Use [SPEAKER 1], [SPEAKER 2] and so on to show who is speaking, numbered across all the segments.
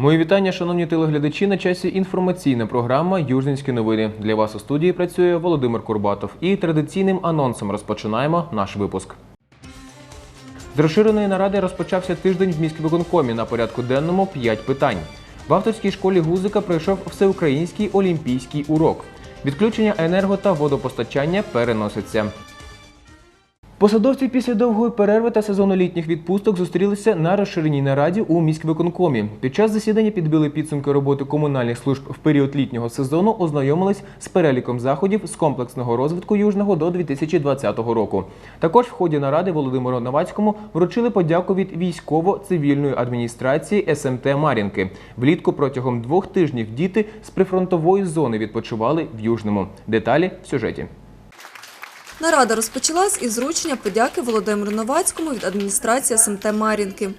[SPEAKER 1] Мої вітання, шановні телеглядачі. На часі інформаційна програма Южненські новини. Для вас у студії працює Володимир Курбатов. І традиційним анонсом розпочинаємо наш випуск. З розширеної наради розпочався тиждень в міськвиконкомі. На порядку денному 5 питань. В авторській школі Гузика пройшов всеукраїнський олімпійський урок. Відключення енерго та водопостачання переноситься. Посадовці після довгої перерви та сезону літніх відпусток зустрілися на розширеній нараді у міськвиконкомі. Під час засідання підбили підсумки роботи комунальних служб в період літнього сезону, ознайомились з переліком заходів з комплексного розвитку Южного до 2020 року. Також в ході наради Володимиру Новацькому вручили подяку від військово-цивільної адміністрації СМТ Мар'їнки. Влітку протягом двох тижнів діти з прифронтової зони відпочивали в Южному. Деталі в сюжеті.
[SPEAKER 2] Нарада розпочалась із вручення подяки Володимиру Новацькому від адміністрації СМТ Мар'їнки.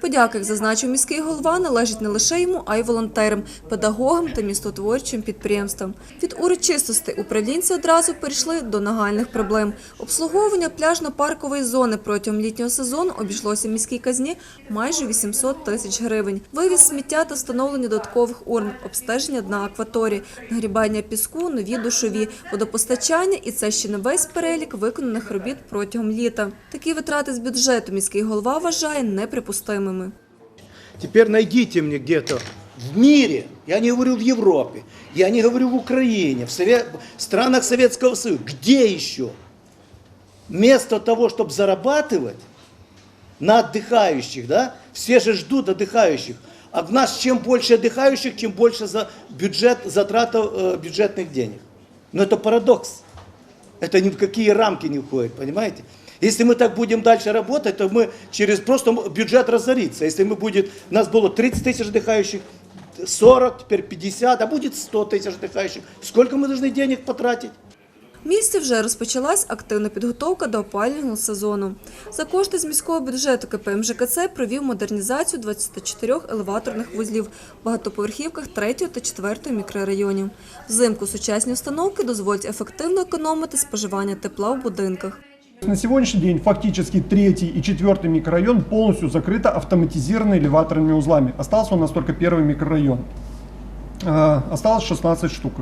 [SPEAKER 2] Подяка, як зазначив міський голова, належить не лише йому, а й волонтерам, педагогам та містотворчим підприємствам. Від урочистостей управлінці одразу перейшли до нагальних проблем. Обслуговування пляжно-паркової зони протягом літнього сезону обійшлося міській казні майже 800 тисяч гривень. Вивіз сміття та встановлення додаткових урн, обстеження дна акваторії, нагрібання піску, нові душові, водопостачання і це ще не весь перелік виконаних робіт протягом літа. Такі витрати з бюджету міський голова вважає неприпустимими.
[SPEAKER 3] Теперь найдите мне где-то в мире, я не говорю в Европе, я не говорю в Украине, в Сове- в странах Советского Союза, где еще? Вместо того, чтобы зарабатывать на отдыхающих, да, все же ждут отдыхающих, а в нас чем больше отдыхающих, тем больше за бюджет, затрата э, бюджетных денег. Но это парадокс. Это ни в какие рамки не входит, понимаете? Если мы так будем дальше работать, то мы через просто бюджет разорится. Если мы будет, у нас было 30 тысяч отдыхающих, 40, теперь 50, а будет 100 тысяч отдыхающих. Сколько мы должны денег потратить?
[SPEAKER 2] В місті вже розпочалась активна підготовка до опалювального сезону. За кошти з міського бюджету КП МЖКЦ провів модернізацію 24 елеваторних вузлів в багатоповерхівках 3 та 4 мікрорайонів. Взимку сучасні установки дозволять ефективно економити споживання тепла в будинках.
[SPEAKER 4] На сегодняшний день фактически третий и четвертый микрорайон полностью закрыто автоматизированными элеваторными узлами. Остался у нас только первый микрорайон. Э, Осталось 16 штук.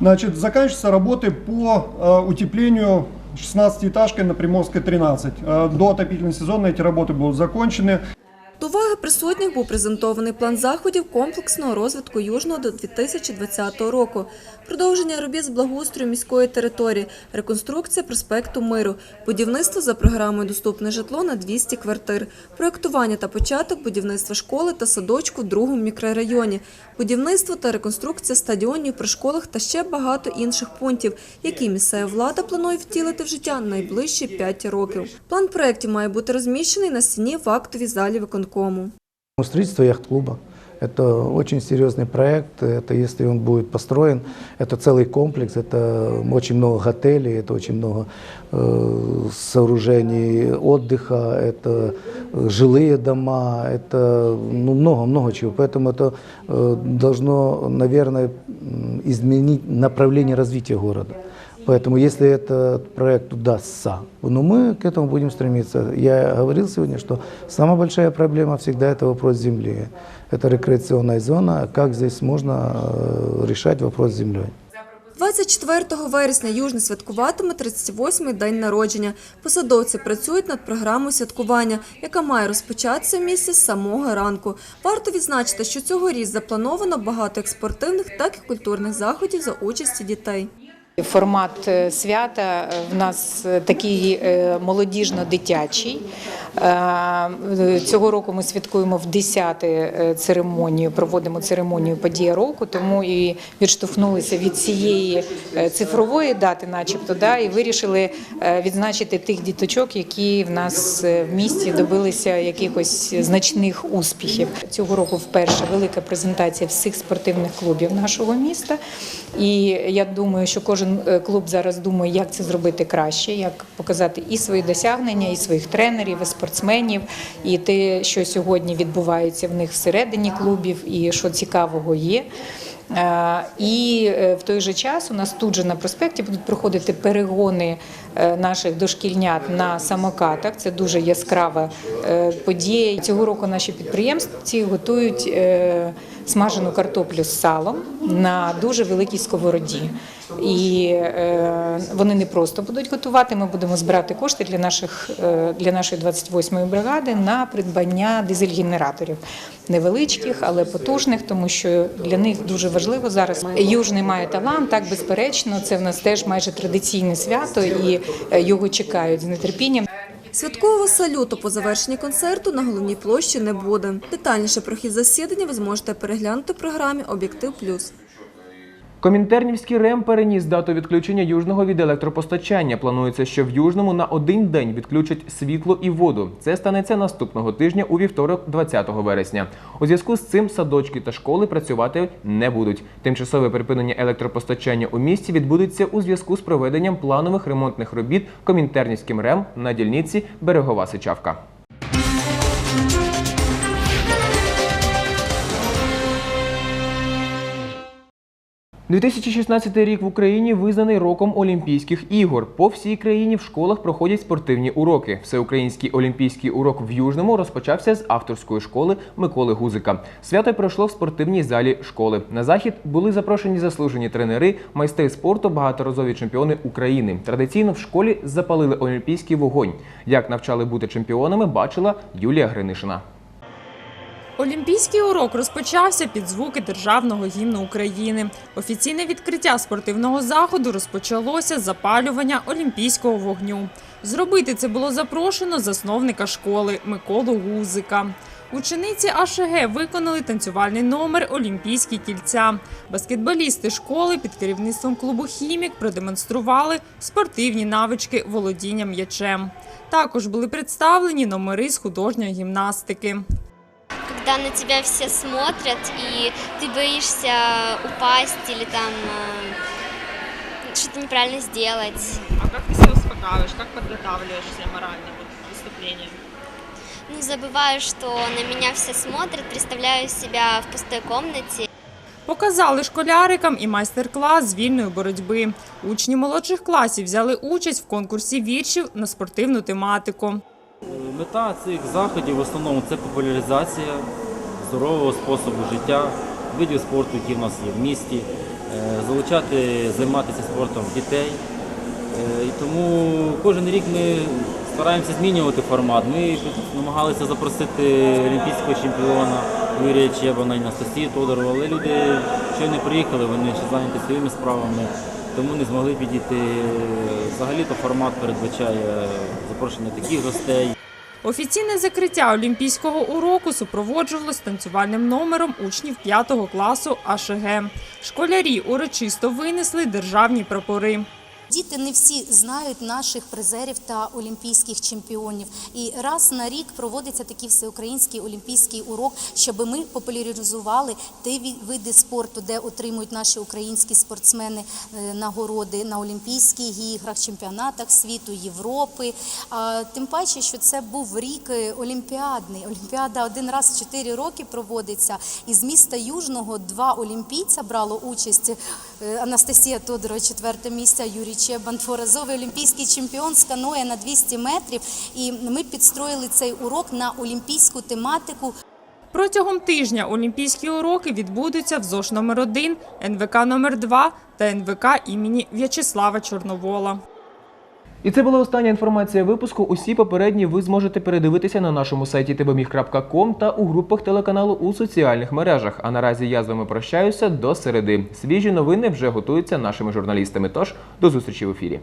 [SPEAKER 4] Значит, заканчиваются работы по э, утеплению 16-этажкой на Приморской 13. Э, До отопительного сезона эти работы будут закончены.
[SPEAKER 2] До уваги присутніх був презентований план заходів комплексного розвитку Южного до 2020 року, продовження робіт з благоустрою міської території, реконструкція проспекту Миру, будівництво за програмою «Доступне житло» на 200 квартир, проєктування та початок будівництва школи та садочку в другому мікрорайоні, будівництво та реконструкція стадіонів при школах та ще багато інших пунктів, які місцева влада планує втілити в життя найближчі 5 років. План проєктів має бути розміщений на стіні в актовій залі виконкому.
[SPEAKER 5] Строительство яхт-клуба. Это очень серьезный проект. Это если он будет построен, это целый комплекс, это очень много готелей, это очень много э, сооружений отдыха, это э, жилые дома, это ну, много-много чего. Поэтому это э, должно, наверное, м, изменить направление развития города. Поэтому если этот проект удастся, ну мы к этому будем стремиться. Я говорил сегодня, что самая большая проблема всегда это вопрос земли. Это рекреационная зона. Как здесь можно э, решать вопрос с землей?
[SPEAKER 2] 24 вересня Южний святкуватиме 38-й день народження. Посадовці працюють над програмою святкування, яка має розпочатися в місті з самого ранку. Варто відзначити, що цьогоріч заплановано багато як спортивних, так і культурних заходів за участі дітей.
[SPEAKER 6] Формат е, свята е, в нас е, такий молодіжно-дитячий. Цього року ми святкуємо в 10 церемонію, проводимо церемонію подія року, тому і відштовхнулися від цієї цифрової дати, начебто, да, і вирішили відзначити тих діточок, які в нас в місті добилися якихось значних успіхів. Цього року вперше велика презентація всіх спортивних клубів нашого міста. І я думаю, що кожен е, клуб зараз думає, як це зробити краще, як показати і свої досягнення, і своїх тренерів, і спортсменів, і те, що сьогодні відбувається в них всередині клубів, і що цікавого є. Е, І е, в той же час у нас тут же на проспекті будуть проходити перегони наших дошкільнят на самокатах. Це дуже яскрава е, подія. Цього року наші підприємці готують е, смажену картоплю з салом на дуже великій сковороді. І е, вони не просто будуть готувати. Ми будемо збирати кошти для наших е, для нашої 28-ї бригади на придбання дизель-генераторів невеличких, але потужних, тому що для них дуже важливо зараз. Южний має талант, так безперечно. Це в нас теж майже традиційне свято, і е, його чекають з нетерпінням.
[SPEAKER 2] Святкового салюту по завершенні концерту на головній площі не буде. Детальніше про хід засідання ви зможете переглянути в програмі Об'єктив Плюс.
[SPEAKER 1] Комінтернівський РЕМ переніс дату відключення Южного від електропостачання. Планується, що в Южному на один день відключать світло і воду. Це станеться наступного тижня у вівторок, 20 вересня. У зв'язку з цим садочки та школи працювати не будуть. Тимчасове припинення електропостачання у місті відбудеться у зв'язку з проведенням планових ремонтних робіт Комінтернівським РЕМ на дільниці Берегова Сичавка. 2016 рік в Україні визнаний роком Олімпійських ігор. По всій країні в школах проходять спортивні уроки. Всеукраїнський олімпійський урок в Южному розпочався з авторської школи Миколи Гузика. Свято пройшло в спортивній залі школи. На захід були запрошені заслужені тренери, майстри спорту, багаторазові чемпіони України. Традиційно в школі запалили олімпійський вогонь. Як навчали бути чемпіонами, бачила Юлія Гринишина.
[SPEAKER 7] Олімпійський урок розпочався під звуки державного гімну України. Офіційне відкриття спортивного заходу розпочалося з запалювання олімпійського вогню. Зробити це було запрошено засновника школи Миколу Гузика. Учениці АШГ виконали танцювальний номер Олімпійські кільця. Баскетболісти школи під керівництвом клубу Хімік продемонстрували спортивні навички володіння м'ячем. Також були представлені номери з художньої гімнастики
[SPEAKER 8] когда на тебя все смотрят, и ты боишься упасть или там э, что-то неправильно сделать.
[SPEAKER 7] А как ты себя успокаиваешь, как подготавливаешься морально вот, к выступлению?
[SPEAKER 8] Ну, забываю, что на меня все смотрят, представляю себя в пустой комнате.
[SPEAKER 7] Показали школярикам і майстер-клас з вільної боротьби. Учні молодших класів взяли участь в конкурсі віршів на спортивну тематику.
[SPEAKER 9] Мета цих заходів в основному це популяризація здорового способу життя, видів спорту, які в нас є в місті, е, залучати, займатися спортом дітей. Е, І тому кожен рік ми стараємося змінювати формат. Ми намагалися запросити олімпійського чемпіона Юрія Чебана і Анастасію Тодорову, але люди щойно приїхали, вони ще зайняті своїми справами, тому не змогли підійти. Взагалі-то формат передбачає запрошення таких гостей.
[SPEAKER 7] Офіційне закриття олімпійського уроку супроводжувалось танцювальним номером учнів 5 класу АШГ. Школярі урочисто винесли державні прапори.
[SPEAKER 10] Діти не всі знають наших призерів та олімпійських чемпіонів. І раз на рік проводиться такий всеукраїнський олімпійський урок, щоб ми популяризували ті види спорту, де отримують наші українські спортсмени е, нагороди на Олімпійських іграх, чемпіонатах світу, Європи. Тим паче, що це був рік е, олімпіадний. Олімпіада один раз в чотири роки проводиться. Із міста Южного два олімпійця брало участь. Е, Анастасія Тодорова, четверте місце, Юрій Чебан, дворазовий олімпійський чемпіон з каноє на 200 метрів. І ми підстроїли цей урок на олімпійську тематику.
[SPEAKER 7] Протягом тижня олімпійські уроки відбудуться в ЗОШ номер 1 НВК номер 2 та НВК імені В'ячеслава Чорновола.
[SPEAKER 1] І це була остання інформація випуску. Усі попередні ви зможете передивитися на нашому сайті tvmih.com та у групах телеканалу у соціальних мережах. А наразі я з вами прощаюся до середи. Свіжі новини вже готуються нашими журналістами. Тож до зустрічі в ефірі.